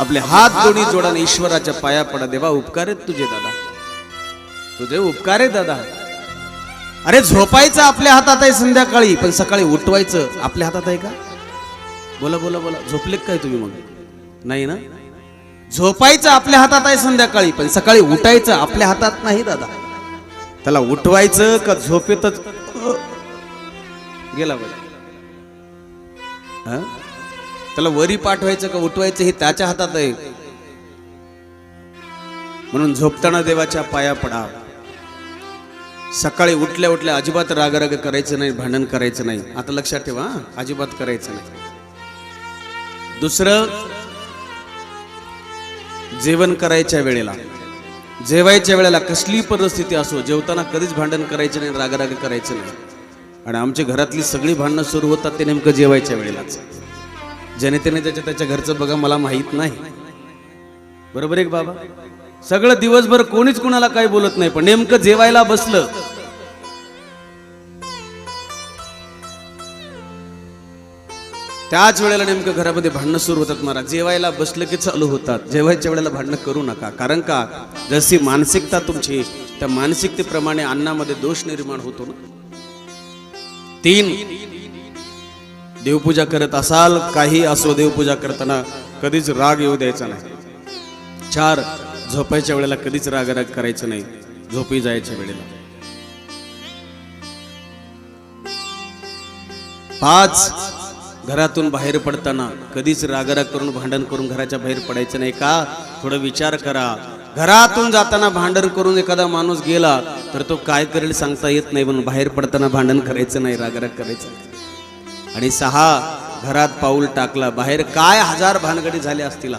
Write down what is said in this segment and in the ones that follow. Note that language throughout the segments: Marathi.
आपले हात दोन्ही जोडाने ईश्वराच्या पाया पडा. देवा उपकार आहेत तुझे दादा. तुझे उपकार आहे दादा. अरे झोपायचं आपल्या हातात आहे संध्याकाळी पण सकाळी उठवायचं आपल्या हातात आहे का? बोला बोला बोला. झोपले काय तुम्ही मग? नाही ना? झोपायचं आपल्या हातात आहे संध्याकाळी पण सकाळी उठायचं आपल्या हातात नाही दादा. त्याला उठवायचं का झोपेतच? गेला बरं. हा? त्याला वरी पाठवायचं का उठवायचं हे त्याच्या हातात आहे. म्हणून झोपताना देवाच्या पाया पडा. सकाळी उठल्या उठल्या अजिबात रागराग करायचं नाही भांडण करायचं नाही. आता लक्षात ठेवा अजिबात करायचं नाही. दुसरं जेवण करायच्या वेळेला. जेवायच्या वेळेला कसली परिस्थिती असो जेवताना कधीच भांडण करायचं नाही रागराग करायचं नाही. आणि आमच्या घरातली सगळी भांडणं सुरू होतात ते नेमकं जेवायच्या वेळेलाच. ज्याने त्याने त्याच्या त्याच्या घरचं बघा मला माहीत नाही. बरोबर एक बाबा? सगळं दिवसभर कोणीच कोणाला काही बोलत नाही पण नेमकं जेवायला बसलं. त्याच वेळेला नेमकं घरामध्ये भांडणं सुरू होतात महाराज. जेवायला बसलं की चालू होतात. जेवायच्या वेळेला भांडणं करू नका. कारण का? जशी मानसिकता तुमची त्या मानसिकतेप्रमाणे अन्नामध्ये दोष निर्माण होतो ना. तीन देवपूजा करत असाल काही असो देवपूजा करताना कधीच राग येऊ द्यायचा नाही. चार झोपायच्या वेळेला कधीच रागराग करायचं नाही. झोपी जायच्या वेळेला. पाच घरातून बाहेर पडताना कधीच रागराग करून भांडण करून घराच्या बाहेर पडायचं नाही का? थोडं विचार करा. घरातून जाताना भांडण करून एखादा माणूस गेला तर तो काय करेल सांगता येत नाही म्हणून बाहेर पडताना भांडण करायचं नाही रागराग करायचं नाही. आणि सहा घरात पाऊल टाकला. बाहेर काय हजार भानगडी झाल्या असतील?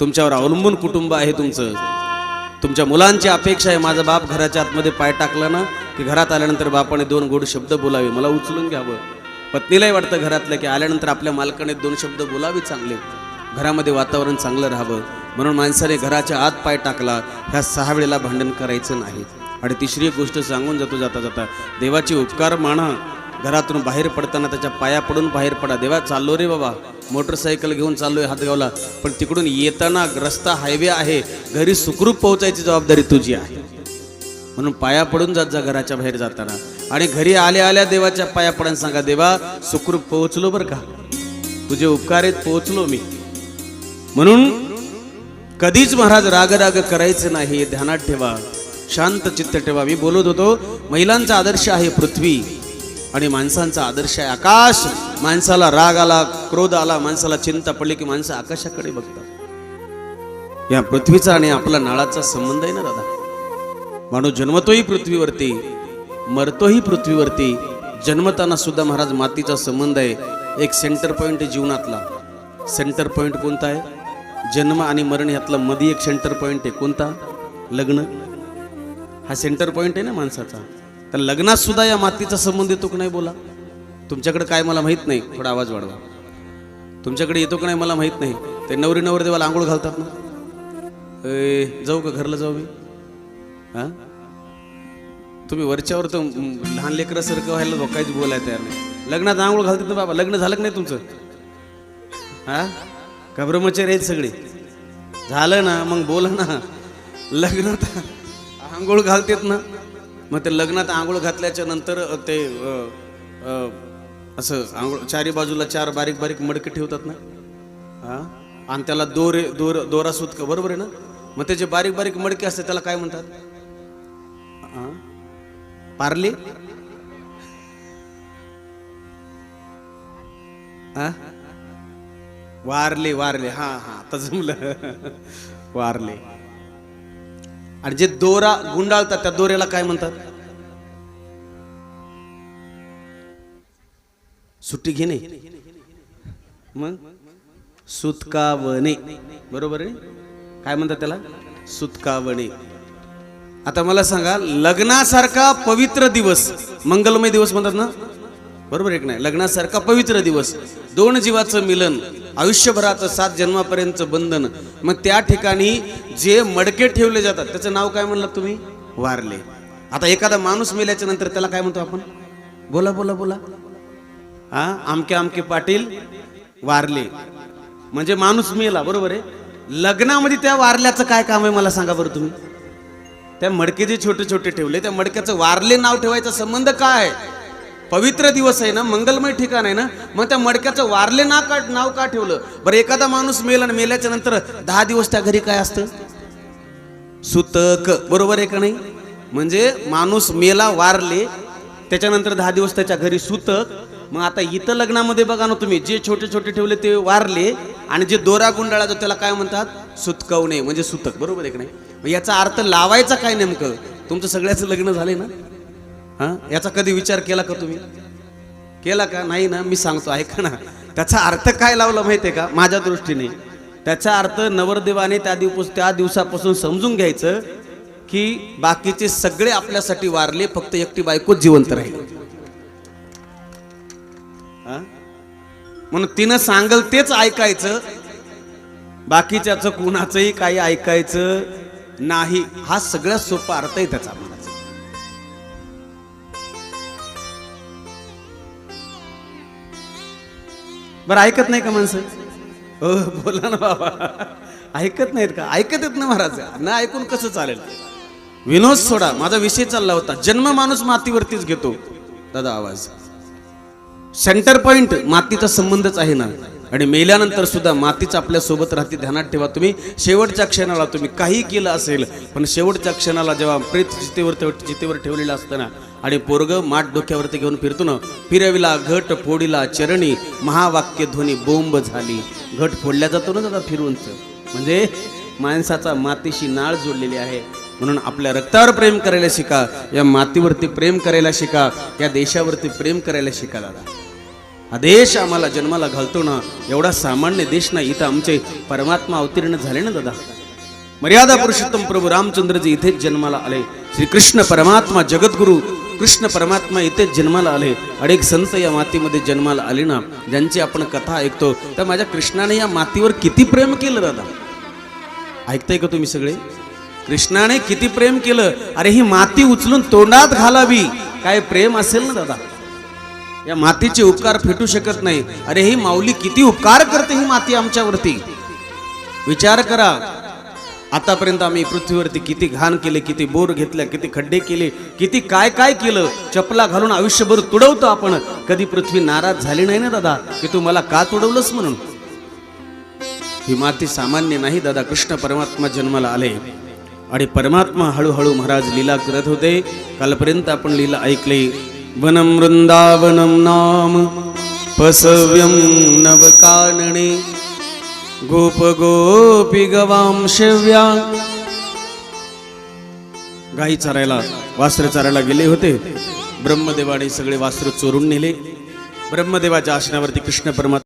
तुमच्यावर अवलंबून कुटुंब आहे तुमचं. तुमच्या मुलांची अपेक्षा आहे. माझा बाप घराच्या आतमध्ये पाय टाकला ना की घरात आल्यानंतर बापाने दोन गोड शब्द बोलावे. मला उचलून घ्यावं. पत्नीलाही वाटतं घरातलं की आल्यानंतर आपल्या मालकाने दोन शब्द बोलावे चांगले. घरामध्ये वातावरण चांगलं राहावं. म्हणून माणसाने घराच्या आत पाय टाकला. ह्या सहा वेळेला भांडण करायचं नाही. आणि तिसरी गोष्ट सांगून जातो जाता जाता देवाचे उपकार माना. घरातून बाहेर पडताना त्याच्या पाया पडून बाहेर पडा. देवा चाललो रे बाबा. मोटरसायकल घेऊन चाललोय हातगावला. पण तिकडून येताना रस्ता हायवे आहे. घरी सुखरूप पोहोचायची जबाबदारी तुझी आहे. म्हणून पाया पडून जात जा घराच्या बाहेर जाताना. आणि घरी आल्या आल्या देवाच्या पाया पडून सांगा देवा सुखरूप पोहोचलो बरं का? तुझे उपकार आहेत पोहोचलो मी. म्हणून कधीच महाराज रागराग करायचं नाही. ध्यानात ठेवा. शांत चित्त ठेवा. मी बोलत होतो महिलांचा आदर्श आहे पृथ्वी. आणि माणसांचा आदर्श आहे. आकाश माणसाला राग आला क्रोध आला माणसाला चिंता पडली की माणसं आकाशाकडे बघतात. या पृथ्वीचा आणि आपला नाळाचा संबंध आहे ना दादा माणूस जन्मतोही पृथ्वीवरती मरतोही पृथ्वीवरती जन्मताना सुद्धा महाराज मातीचा संबंध आहे. एक सेंटर पॉईंट आहे जीवनातला. सेंटर पॉईंट कोणता आहे? जन्म आणि मरण ह्यातला मध्ये एक सेंटर पॉईंट आहे. कोणता? लग्न. हा सेंटर पॉईंट आहे ना माणसाचा. तर लग्नात सुद्धा या मातीचा संबंध येतो की नाही बोला? तुमच्याकडे काय मला माहीत नाही? थोडा आवाज वाढवा. तुमच्याकडे येतो की नाही मला माहीत नाही? ते नवरी नवर देवाला आंघोळ घालतात ना? ए, जाऊ का घरला जाऊ मी? हा? तुम्ही वरच्यावर तर लहान लेकरासारखं व्हायला बघ, काहीच बोलायला तयार नाही. लग्नात आंघोळ घालतात ना बाबा? लग्न झालं की नाही तुमचं? हा? का ब्रह्मचारी आहेत सगळे. झालं ना मग बोला ना. लग्नात आंघोळ घालतात ना? मग ते लग्नात आंघोळ घातल्याच्या नंतर ते असं आंघोळ चारी बाजूला चार बारीक बारीक मडके ठेवतात ना? हां? आणि त्याला दोरे दोर दोरा सुतकं बरोबर आहे ना? मग त्याचे बारीक बारीक मडके असते त्याला काय म्हणतात? पारले पार्ले? हा? वारले वारले. हा हा आता जमलं. वारले. आणि जे दोरा गुंडाळतात त्या दोऱ्याला काय म्हणतात? सुट्टी घेणे मग? सुतकावणे. बरोबर आहे? काय म्हणतात त्याला? सुतकावणे. आता मला सांगा लग्नासारखा पवित्र दिवस मंगलमय दिवस म्हणतात ना? बरोबर एक नाही? लग्नासारखा पवित्र दिवस दोन जीवाचं मिलन आयुष्यभराचं सात जन्मापर्यंतचं बंधन. मग त्या ठिकाणी जे मडके ठेवले जातात त्याचं नाव काय म्हणलं तुम्ही? वारले. आता एखादा माणूस मेल्याच्या नंतर त्याला काय म्हणतो आपण? बोला बोला बोला. हा आमके आमके पाटील वारले. म्हणजे माणूस मेला बरोबर आहे? लग्नामध्ये त्या वारल्याचं काय काम आहे मला सांगा बरं तुम्ही. त्या मडके जे छोटे छोटे ठेवले त्या मडक्याचं वारले नाव ठेवायचा संबंध काय पवित्र दिवस आहे ना मंगलमय ठिकाण आहे ना मग त्या मडक्याचं वारले ना का नाव का ठेवलं? बरं एखादा माणूस मेला आणि मेल्याच्या नंतर दहा दिवस त्या घरी काय असतं? सुतक. बरोबर आहे का नाही? म्हणजे माणूस मेला वारले त्याच्यानंतर दहा दिवस त्याच्या घरी सुतक. मग आता इथं लग्नामध्ये बघा ना तुम्ही जे छोटे छोटे ठेवले ते वारले आणि जे दोरा गुंडाळाचा त्याला काय म्हणतात? सुतकवणे म्हणजे सुतक. बरोबर आहे का नाही? मग याचा अर्थ लावायचा काय नेमकं? तुमचं सगळ्याचं लग्न झाले ना? हा? याचा कधी विचार केला का तुम्ही? केला का? नाही ना मी सांगतो ऐका ना. त्याचा अर्थ काय लावला माहितीये का? माझ्या दृष्टीने. त्याचा अर्थ नवरदेवाने त्या दिवस त्या दिवसापासून समजून घ्यायचं की बाकीचे सगळे आपल्यासाठी वारले फक्त एकटी बायकोच जिवंत राहील. म्हणून तिनं सांगल तेच ऐकायचं. बाकीच्याचं कुणाचंही काही ऐकायचं नाही. हा सगळ्यात सोपा अर्थ आहे त्याचा. बरं ऐकत नाही का माणसं? हो बोला ना बाबा. ऐकत नाहीत का? ऐकत येत ना महाराज. ना ऐकून कसं चालेल? विनोद सोडा. माझा विषय चालला होता. जन्म माणूस मातीवरतीच घेतो. दादा आवाज. सेंटर पॉइंट मातीचा संबंधच आहे ना? आणि मेल्यानंतर सुद्धा मातीच आपल्यासोबत राहते. ध्यानात ठेवा तुम्ही. शेवटच्या क्षणाला तुम्ही काही केलं असेल पण शेवटच्या क्षणाला जेव्हा प्रेत चितेवर चितेवर ठेवलेलं असताना आणि पोरग माठ डोक्यावरती घेऊन फिरतो ना फिरविला घट फोडीला चरणी महावाक्य ध्वनी बोंब झाली. घट फोडल्या जातो ना दादा फिरूनच. म्हणजे माणसाचा मातीशी नाळ जोडलेली आहे. म्हणून आपल्या रक्तावर प्रेम करायला शिका या मातीवरती प्रेम करायला शिका या देशावरती प्रेम करायला शिका दादा. हा देश आम्हाला जन्माला घालतो ना एवढा सामान्य देश नाही इथं आमचे परमात्मा अवतीर्ण झाले ना दादा. मर्यादा पुरुषोत्तम प्रभू रामचंद्रजी इथेच जन्माला आले. श्री कृष्ण परमात्मा जगद्गुरु कृष्ण परमात्मा इथेच जन्माला आले अनेक संत या मातीमध्ये जन्माला आले ना ज्यांची आपण कथा ऐकतो तर माझ्या कृष्णाने या मातीवर किती प्रेम केलं दादा? ऐकताय का तुम्ही सगळे? कृष्णाने किती प्रेम केलं? अरे ही माती उचलून तोंडात घालावी. काय प्रेम असेल ना दादा? या मातीचे उपकार फेटू शकत नाही. अरे ही माऊली किती उपकार करते ही माती आमच्यावरती. विचार करा. आतापर्यंत आम्ही पृथ्वीवरती किती घाण केले किती बोर घेतल्या किती खड्डे केले किती काय काय केलं चपला घालून आयुष्यभर तुडवतो आपण. कधी पृथ्वी नाराज झाली नाही ना दादा? की तू मला का तुडवलंस म्हणून? ही माती सामान्य नाही दादा. कृष्ण परमात्मा जन्माला आले. आणि परमात्मा हळूहळू महाराज लीला करत होते. कालपर्यंत आपण लीला ऐकली. वनम वृंदावनम नाम पसव्यम नवक गोप गोपी गवाम शिव्या. गाई चरायला वास्त्र चरायला गेले होते. ब्रह्मदेवाने सगळे वास्त्र चोरून नेले. ब्रह्मदेवाच्या आसनावरती कृष्ण परमात्मा